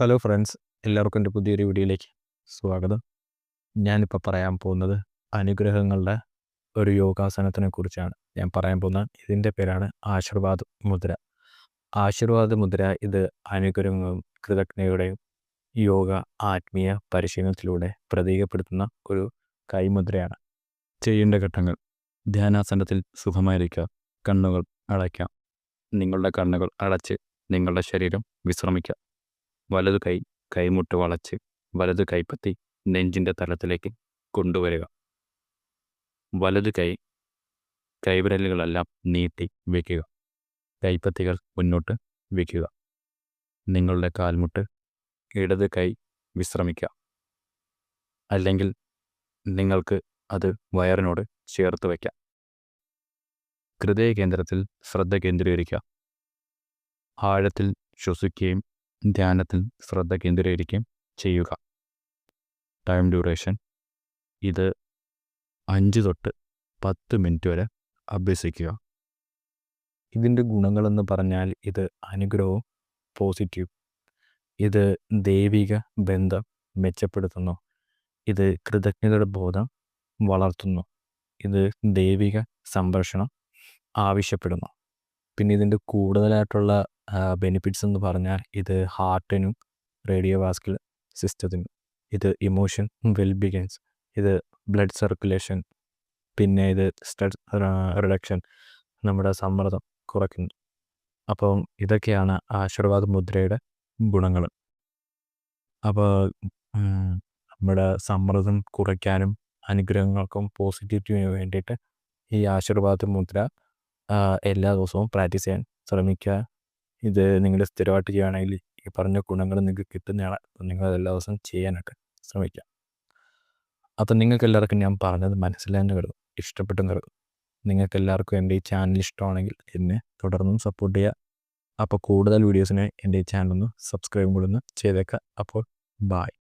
Hello friends എല്ലാവർക്കും എന്റെ പുതിയൊരു വീഡിയോയിലേക്ക് സ്വാഗതം. ഞാനിപ്പോൾ പറയാൻ പോകുന്നത് അനുഗ്രഹങ്ങളുടെ ഒരു യോഗാസനത്തിനെ കുറിച്ചാണ് ഞാൻ പറയാൻ പോകുന്ന ഇതിന്റെ പേരാണ് ആശീർവാദ് മുദ്ര. ആശീർവാദ് മുദ്ര ഇത് അനുഗ്രഹങ്ങളും കൃതജ്ഞതയുടെയും യോഗ ആത്മീയ പരിശീലനത്തിലൂടെ പ്രതീകപ്പെടുത്തുന്ന ഒരു കൈമുദ്രയാണ്. ചെയ്യേണ്ട ഘട്ടങ്ങൾ. ധ്യാനാസനത്തിൽ സുഖമായിരിക്കുക. കണ്ണുകൾ അടയ്ക്കാം നിങ്ങളുടെ കണ്ണുകൾ അടച്ച് നിങ്ങളുടെ ശരീരം വിശ്രമിക്കുക. വലതു കൈ കൈമുട്ട് വളച്ച് വലതു കൈപ്പത്തി നെഞ്ചിന്റെ തലത്തിലേക്ക് കൊണ്ടുവരിക. വലതു കൈ കൈവിരലുകളെല്ലാം നീട്ടി വയ്ക്കുക കൈപ്പത്തികൾ മുന്നോട്ട് വയ്ക്കുക നിങ്ങളുടെ കാൽമുട്ട് ഇടത് കൈ വിശ്രമിക്കുക. അല്ലെങ്കിൽ നിങ്ങൾക്ക് അത് വയറിനോട് ചേർത്ത് വയ്ക്കാം. ഹൃദയ കേന്ദ്രത്തിൽ ശ്രദ്ധ കേന്ദ്രീകരിക്കുക. ആഴത്തിൽ ശ്വസിക്കുകയും ധ്യാനത്തിൽ ശ്രദ്ധ കേന്ദ്രീകരിക്കുകയും ചെയ്യുക. ടൈം ഡ്യൂറേഷൻ ഇത് അഞ്ച് തൊട്ട് പത്ത് മിനിറ്റ് വരെ അഭ്യസിക്കുക. ഇതിന്റെ ഗുണങ്ങളെന്ന് പറഞ്ഞാൽ ഇത് അനുഗ്രഹവും പോസിറ്റീവ് ഇത് ദൈവിക ബന്ധം മെച്ചപ്പെടുത്തുന്നു. ഇത് കൃതജ്ഞതയുടെ ബോധം വളർത്തുന്നു. ഇത് ദൈവിക സംരക്ഷണം ആവശ്യപ്പെടുന്നു. പിന്നെ ഇതിന്റെ കൂടുതലായിട്ടുള്ള ബെനിഫിറ്റ്സ് എന്ന് പറഞ്ഞാൽ ഇത് ഹാർട്ടിനും റേഡിയോ വാസ്കുലർ സിസ്റ്റത്തിനും ഇത് ഇമോഷൻ വെൽബിഗൻസ് ഇത് ബ്ലഡ് സർക്കുലേഷൻ പിന്നെ ഇത് സ്ട്രെസ് റിഡക്ഷൻ നമ്മുടെ സമ്മർദ്ദം കുറയ്ക്കുന്നു. അപ്പം ഇതൊക്കെയാണ് ആശീർവാദ മുദ്രയുടെ ഗുണങ്ങൾ. അപ്പോൾ നമ്മുടെ സമ്മർദ്ദം കുറയ്ക്കാനും അനുഗ്രഹങ്ങൾക്കും പോസിറ്റിവിറ്റിന് വേണ്ടിയിട്ട് ഈ ആശീർവാദ മുദ്ര എല്ലാ ദിവസവും പ്രാക്ടീസ് ചെയ്യാൻ ശ്രമിക്കുക. ഇത് നിങ്ങൾ സ്ഥിരമായിട്ട് ചെയ്യുകയാണെങ്കിൽ ഈ പറഞ്ഞ ഗുണങ്ങൾ നിങ്ങൾക്ക് കിട്ടുന്നതാണ്. നിങ്ങൾ എല്ലാ ദിവസവും ചെയ്യാനൊക്കെ ശ്രമിക്കുക. അപ്പം നിങ്ങൾക്ക് എല്ലാവർക്കും ഞാൻ പറഞ്ഞത് മനസ്സിലായെന്ന് കരുതും ഇഷ്ടപ്പെട്ടെന്ന് കരുതും നിങ്ങൾക്ക് എല്ലാവർക്കും എന്റെ ഈ ചാനൽ ഇഷ്ടമാണെങ്കിൽ എന്നെ തുടർന്നും സപ്പോർട്ട് ചെയ്യുക. അപ്പോൾ കൂടുതൽ വീഡിയോസിന് എന്റെ ഈ ചാനലൊന്ന് സബ്സ്ക്രൈബ് കൂടെ ഒന്ന് ചെയ്തേക്കാം അപ്പോൾ ബായ്